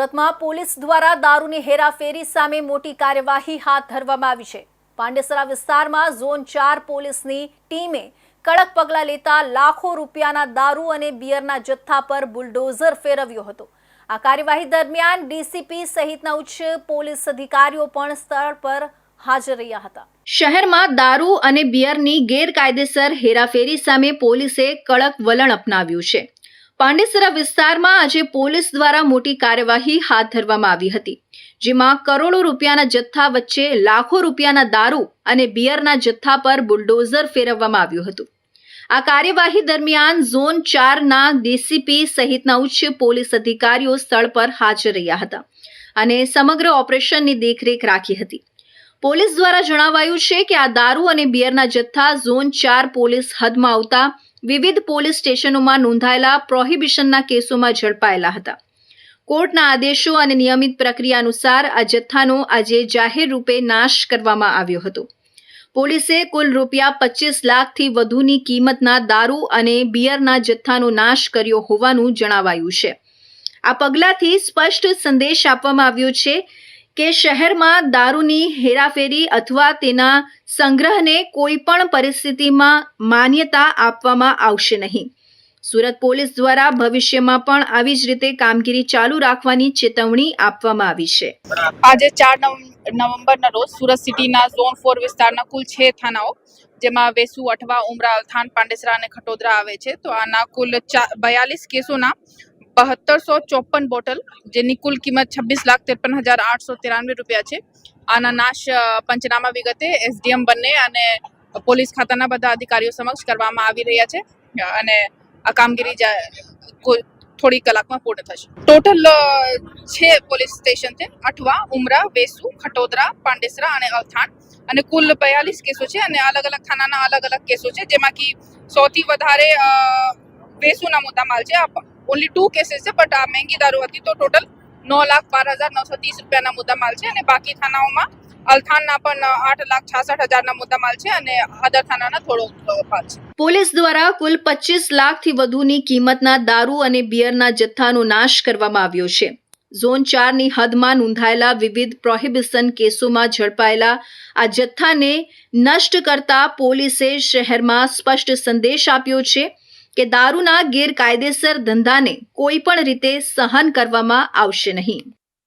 સુરતમાં પોલીસ દ્વારા દારૂની હેરાફેરી સામે મોટી કાર્યવાહી હાથ ધરવામાં આવી છે. પાંડેસરા વિસ્તારમાં ઝોન ચાર પોલીસની ટીમે કડક પગલાં લેતા લાખો રૂપિયાના દારૂ અને બિયરના જથ્થા પર બુલડોઝર ફેરવ્યો હતો. આ કાર્યવાહી દરમિયાન ડીસીપી સહિતના ઉચ્ચ પોલીસ અધિકારીઓ પણ સ્થળ પર હાજર રહ્યા હતા. શહેરમાં દારૂ અને બિયરની ગેરકાયદેસર હેરાફેરી સામે પોલીસે કડક વલણ અપનાવ્યું છે. પાંડેસરા વિસ્તારમાં આજે પોલીસ દ્વારા મોટી કાર્યવાહી હાથ ધરવામાં આવી હતી, જેમાં કરોડો રૂપિયાના જથ્થા વચ્ચે લાખો રૂપિયાના દારૂ અને બિયરના જથ્થા પર બુલડોઝર ફેરવવામાં આવ્યું હતું. આ કાર્યવાહી દરમિયાન ઝોન ચારના ડીસીપી સહિતના ઉચ્ચ પોલીસ અધિકારીઓ સ્થળ પર હાજર રહ્યા હતા અને સમગ્ર ઓપરેશનની દેખરેખ રાખી હતી. પોલીસ દ્વારા જણાવાયું છે કે આ દારૂ અને બિયરના જથ્થા ઝોન ચાર પોલીસ હદમાં આવતા વિવિધ પોલીસ સ્ટેશનોમાં નોંધાયેલા પ્રોહિબિશનના કેસોમાં ઝડપાયેલા હતા. કોર્ટના આદેશો અને નિયમિત પ્રક્રિયા અનુસાર આ જથ્થાનો આજે જાહેર રૂપે નાશ કરવામાં આવ્યો હતો. પોલીસે કુલ રૂપિયા પચીસ લાખથી વધુની કિંમતના દારૂ અને બિયરના જથ્થાનો નાશ કર્યો હોવાનું જણાવાયું છે. આ પગલાંથી સ્પષ્ટ સંદેશ આપવામાં આવ્યો છે કે શહેરમાં દારૂની હેરાફેરી અથવા તેના સંગ્રહને કોઈ પણ પરિસ્થિતિમાં માન્યતા આપવામાં આવશે નહીં. સુરત પોલીસ દ્વારા ભવિષ્યમાં પણ આવી જ રીતે કામગીરી ચાલુ રાખવાની ચેતવણી આપવામાં આવી છે. આજે ચાર નવ- નવેમ્બરના રોજ સુરત સિટીના ઝોન ફોર વિસ્તારના કુલ છ થાનાઓ, જેમાં વેસુ, અઠવા ઉમરા અલથાન પાંડેસરા અને ખટોદરા આવે છે. તો આના કુલ બયાલીસ કેસોના બહત્તરસો ચોપન બોટલ, જેની કુલ કિંમત છવ્વીસ લાખ ત્રેપન હજાર આઠસો ત્રાણવે રૂપિયા છે. આના નાશ પંચનામા વિગતે એસડીએમ બંને અને પોલીસ ખાતાના બધા અધિકારીઓ સમક્ષ કરવામાં આવી રહ્યા છે. અને આ કામગીરી થોડી કલાકમાં પૂર્ણ થશે. ટોટલ છે પોલીસ સ્ટેશન છે, અઠવા, ઉમરા, વેસુ, ખટોદરા, પાંડેસરા અને અલથાણ અને કુલ બયાલીસ કેસો છે અને અલગ અલગ થાનાના અલગ અલગ કેસો છે, જેમાં કે સૌથી વધારે વેસુના મુદ્દામાલ છે. ઓનલી ટુ કેસીસ છે બટ આ મહેંગી દારૂ હતી તો ટોટલ નવ લાખ બાર હજાર નવસો ત્રીસ રૂપિયાના મુદ્દામાલ છે અને બાકી થાનાઓમાં અલથાણના પણ આઠ લાખ છાસઠ હજારના મુદ્દામાલ છે અને અદર થાનાના થોડો ભાગ છે. પોલીસ દ્વારા કુલ પચીસ લાખથી વધુની કિંમતના દારૂ અને બિયરના જથ્થાનો નાશ કરવામાં આવ્યો છે. ઝોન ચારની હદમાં નોંધાયેલા વિવિધ પ્રોહિબિશન કેસોમાં ઝડપાયેલા આ જથ્થાને નષ્ટ કરતા પોલીસે શહેરમાં સ્પષ્ટ સંદેશ આપ્યો છે. કે દારૂના ગેરકાયદેસર ધંધાને કોઈ પણ રીતે સહન કરવામાં આવશે નહીં.